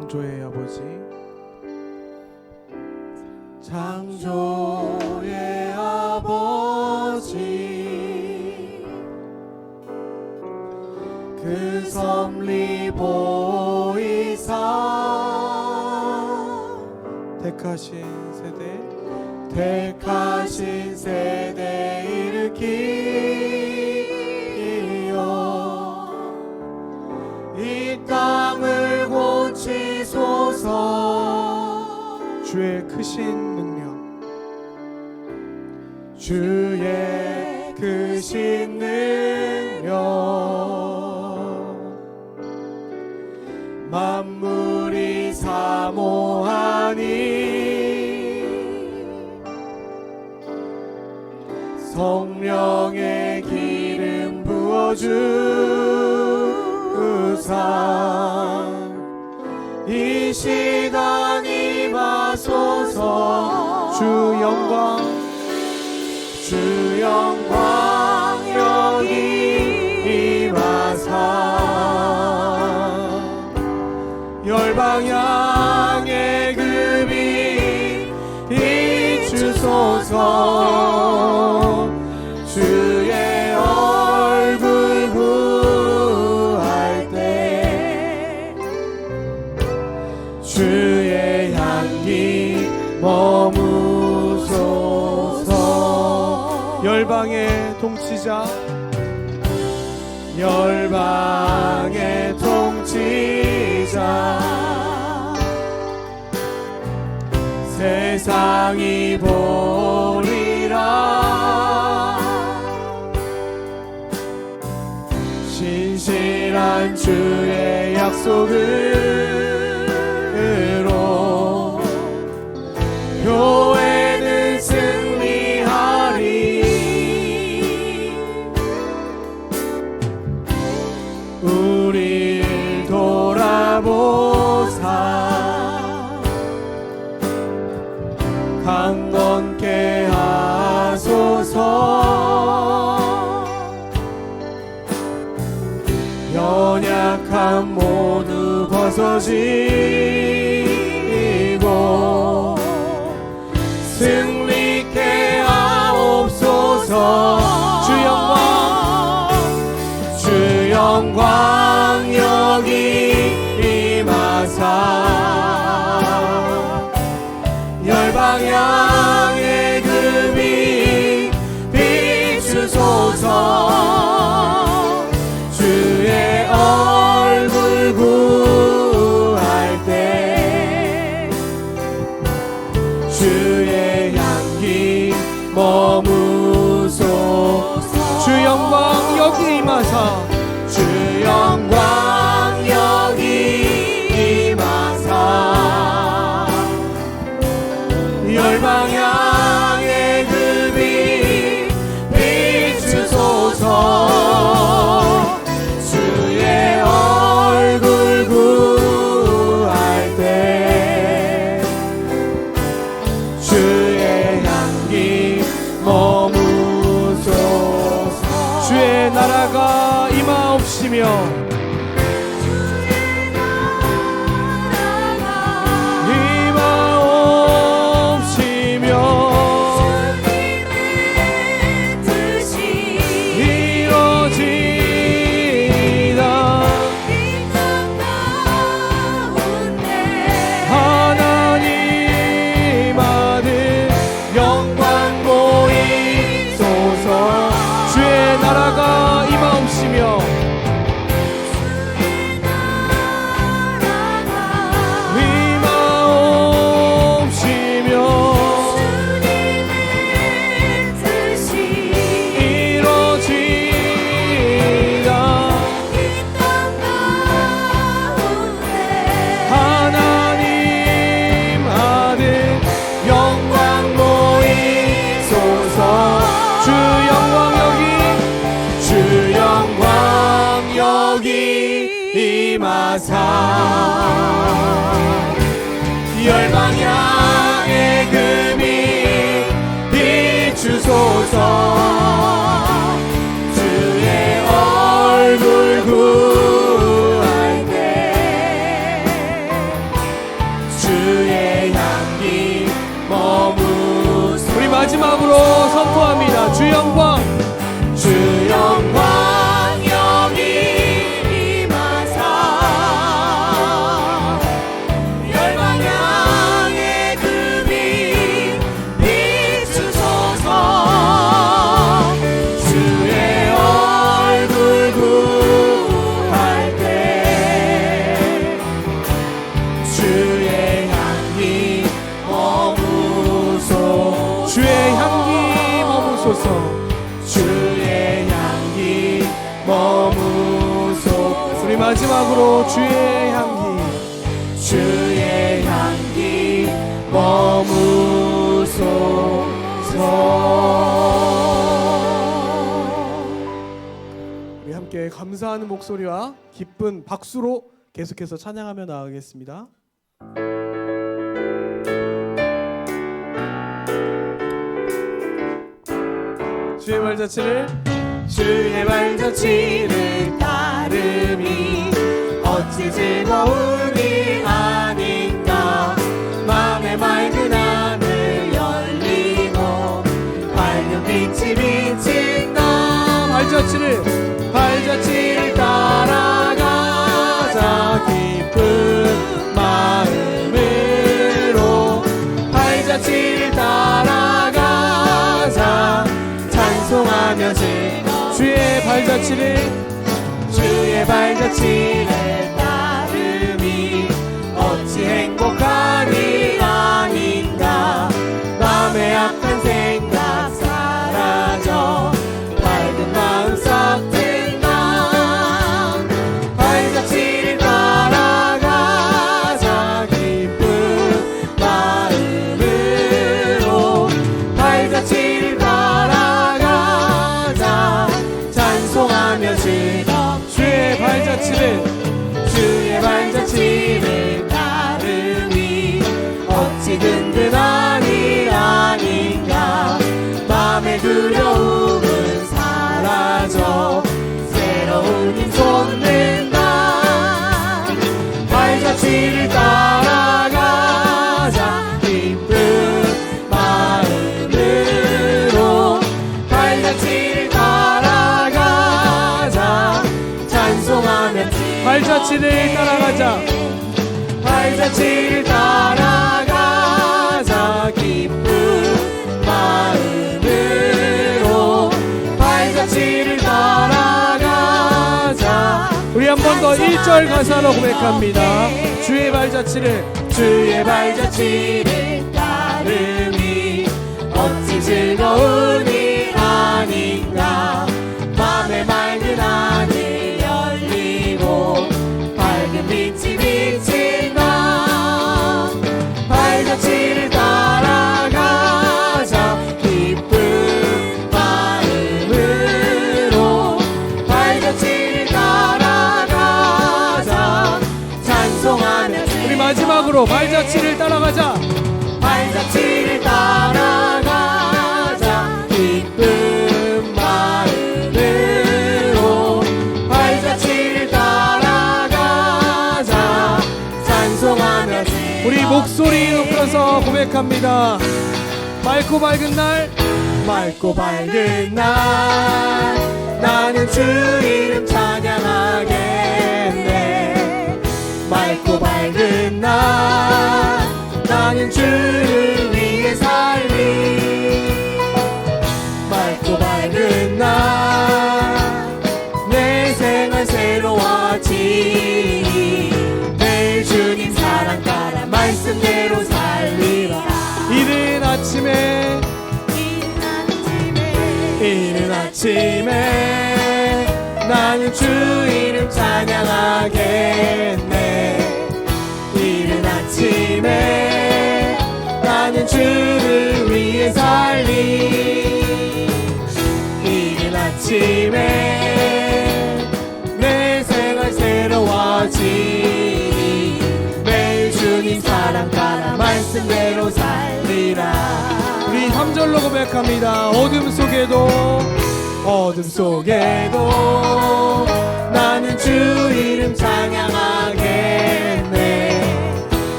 창조의 아버지. 창조의 아버지. 그 섭리 보이사 택하신 세대. 택하신 세대 일으키 주의 그신 능력. 만물이 사모하니 성령의 기름 부어주사 이 시간이 마소서 주 영광 주에 얼굴 후할 때, 주의 약이 머무서서. 열방의 통치자 열방 세상이 보리라. 신실한 주의 약속을 강건케 하소서. 연약한 모두 벗어지 열방에 함께 감사하는 목소리와 기쁜 박수로 계속해서 찬양하며 나아가겠습니다. 주의 발자취를 주의 발자취를 따름이 어찌 즐거운 일 아닌가 맘의 맑은 하늘 열리고 밝은 빛이 비친다 발자취를 주의 발자취를 주의 발자취를 따름이 어찌 행복한 일 두려움은 사라져. 새로운 힘 솟는다 발자취를 따라가자. 기쁜 마음으로 발자취를 따라가자. 찬송하며 발자취를 따라가자. 발자취를 번 더 1절 가사로 고백합니다. 주의 발자취를 주의 발자취를 따름이 어찌 즐거운 일 아닌가 맘의 맑은 하늘 열리고 밝은 빛이 비친다 발자취를 마지막으로 발자취를 따라가자. 발자취를 따라가자. 기쁜 마음으로 발자취를 따라가자. 찬송하며 우리 목소리 높여서 고백합니다. 맑고 밝은 날. 맑고 밝은 날. 나는 주 이름 주를 위해 살리. 맑고 밝은 날내 생활 새로워지니 매일 주님 사랑 따라 말씀대로 살리라. 이른 아침에 이른 아침에 나는 주 이름 찬양하겠네. 이른 아침에 주를 위해 살리. 이른 아침에 내 생활 새로워지니 매일 주님 사랑 따라 말씀대로 살리라. 우리 3절로 고백합니다. 어둠 속에도 어둠 속에도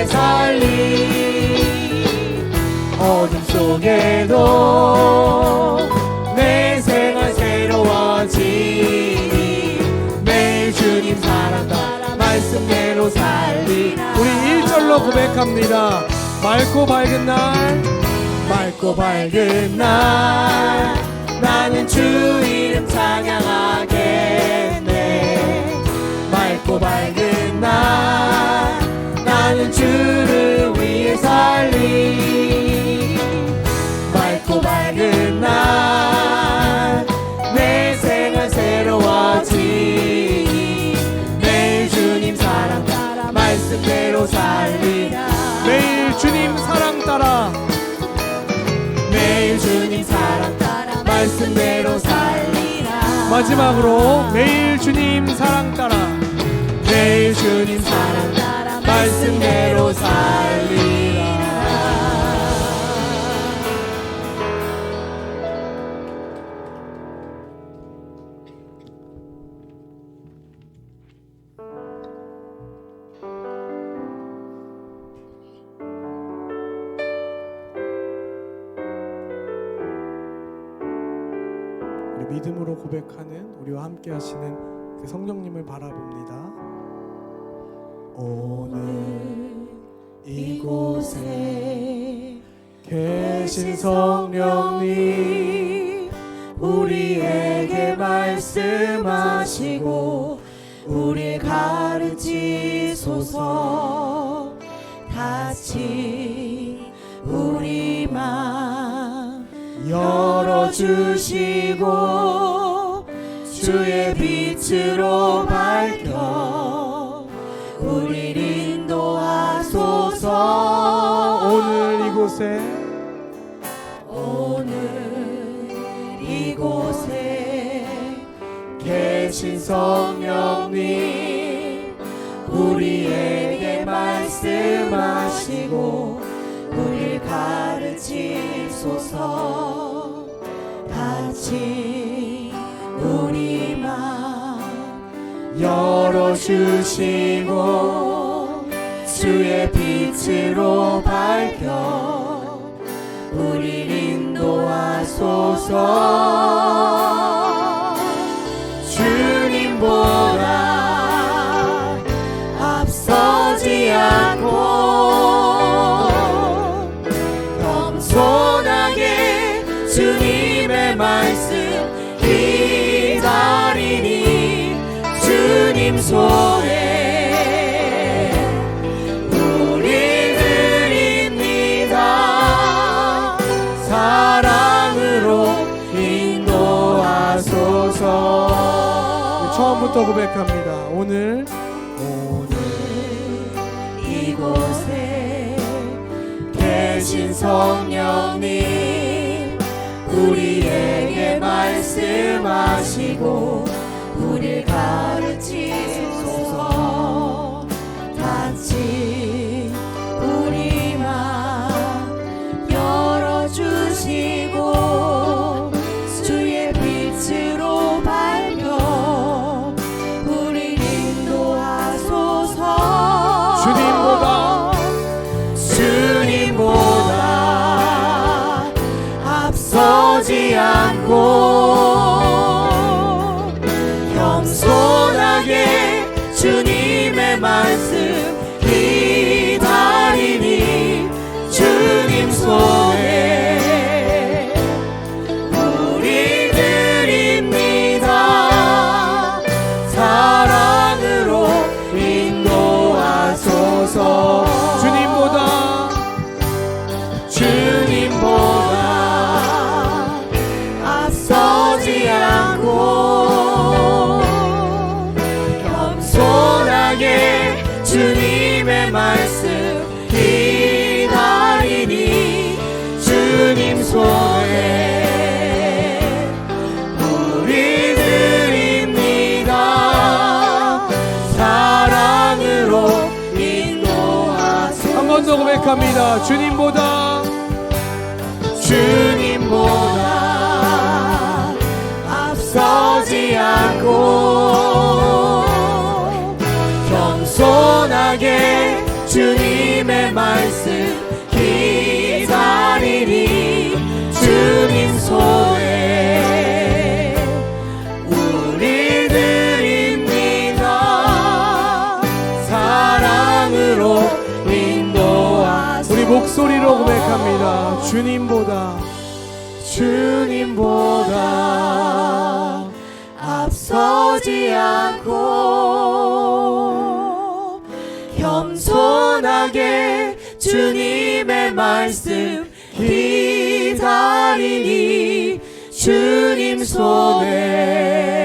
나의 살림 어둠 속에도 내 생활 새로워지니 매일 주님 사랑과 말씀대로 살리 우리 1절로 고백합니다. 맑고 밝은 날 맑고 밝은 날 나는 주 이름 찬양하겠네. 맑고 밝은 날 나는 주를 위해 살리. 맑고 밝은 날 내 생활 새로워지니 매일 주님 사랑 따라 말씀대로 살리라. 매일 주님 사랑 따라. 매일 주님 사랑 따라 말씀대로 살리라. 마지막으로 매일 주님 사랑 따라. 매일 주님 사랑 말씀대로 살리라 우리 믿음으로 고백하는 우리와 함께 하시는 그 성령님을 바라봅니다. 오늘 이곳에 계신 성령님 우리에게 말씀하시고 우리 가르치소서 같이 우리 맘 열어주시고 주의 빛으로 밝 이곳에. 오늘 이곳에 계신 성령님 우리에게 말씀하시고 우리 가르치소서. 같이 우리 맘 열어주시고 주의 빛으로 밝혀 우리 인도하소서. 주님보다 앞서지 않고 겸손하게 주님의 말씀 기다리니 주님 손에 성령님 우리에게 말씀하시고 우리 가르치소 앞 고백합니다. 주님보다 주님보다 앞서지 않고 겸손하게 주님의 말씀 고백합니다. 주님보다 주님보다 앞서지 않고 겸손하게 주님의 말씀 기다리니 주님 손에